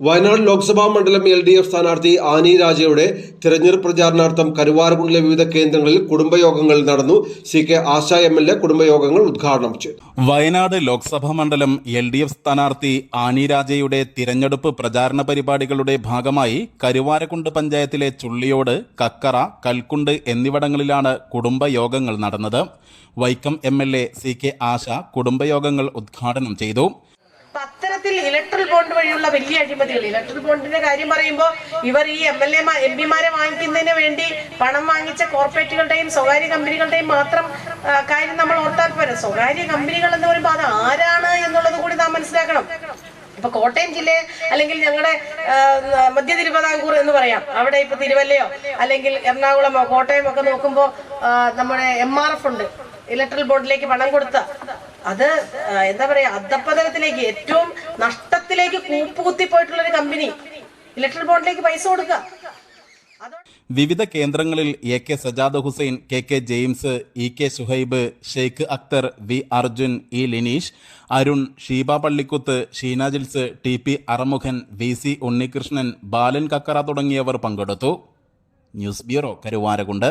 വയനാട് ലോക്സഭാ മണ്ഡലം L D F സ്ഥാനാർത്ഥി ആനി രാജയുടെ തിരഞ്ഞെടുപ്പ് പ്രചാരണാർത്ഥം കരുവാരക്കുണ്ടിലെ വിവിധ കേന്ദ്രങ്ങളിൽ കുടുംബയോഗങ്ങൾ നടന്നു. C K Asha M L A കുടുംബയോഗങ്ങൾ ഉദ്ഘാടനം ചെയ്തു. വയനാട് ലോക്സഭാ മണ്ഡലം എൽ ഡി എഫ് സ്ഥാനാർത്ഥി ആനി രാജയുടെ തിരഞ്ഞെടുപ്പ് പ്രചാരണ പരിപാടികളുടെ ഭാഗമായി കരുവാരക്കുണ്ട് പഞ്ചായത്തിലെ ചുള്ളിയോട് കക്കറ കൽക്കുണ്ട് എന്നിവിടങ്ങളിലാണ് കുടുംബയോഗങ്ങൾ നടന്നത്. Vaikom M L A C K Asha കുടുംബയോഗങ്ങൾ ഉദ്ഘാടനം ചെയ്തു. അപ്പൊ ഇലക്ട്രൽ ബോണ്ട് വഴിയുള്ള വലിയ അഴിമതികൾ ഇലക്ട്രൽ ബോണ്ടിന്റെ കാര്യം പറയുമ്പോൾ ഇവർ ഈ എം എൽ എ പിമാരെ വാങ്ങിക്കുന്നതിന് വേണ്ടി പണം വാങ്ങിച്ച കോർപ്പറേറ്റുകളുടെയും സ്വകാര്യ കമ്പനികളുടെയും മാത്രം കാര്യം നമ്മൾ ഓർത്താൽ പോരാ. സ്വകാര്യ കമ്പനികൾ എന്ന് പറയുമ്പോൾ അത് ആരാണ് എന്നുള്ളത് കൂടി നാം മനസ്സിലാക്കണം. ഇപ്പൊ കോട്ടയം ജില്ലയെ അല്ലെങ്കിൽ ഞങ്ങളുടെ മധ്യ തിരുവിതാംകൂർ എന്ന് പറയാം. അവിടെ ഇപ്പൊ തിരുവല്ലയോ അല്ലെങ്കിൽ എറണാകുളമോ കോട്ടയമോ ഒക്കെ നോക്കുമ്പോൾ നമ്മുടെ എം ഉണ്ട്. ഇലക്ട്രൽ ബോർഡിലേക്ക് പണം കൊടുത്ത. അത് എന്താ പറയാ അധപ്പതനത്തിലേക്ക് ഏറ്റവും നഷ്ടത്തിലേക്ക് കൂപ്പുകുത്തി പോയിട്ടുള്ള ഒരു കമ്പനി ഇലക്ട്രൽ ബോർഡിലേക്ക് പൈസ കൊടുക്കുക. വിവിധ കേന്ദ്രങ്ങളിൽ A K Sajad Hussain K K James E K Suhaib Sheikh Akhtar V Arjun E Lineesh Arun Sheeba Pallikkuth Sheena Jils T P Arumukhan V C Unnikrishnan Balan Kakkara തുടങ്ങിയവർ പങ്കെടുത്തു. News bureau Karuvarakundu.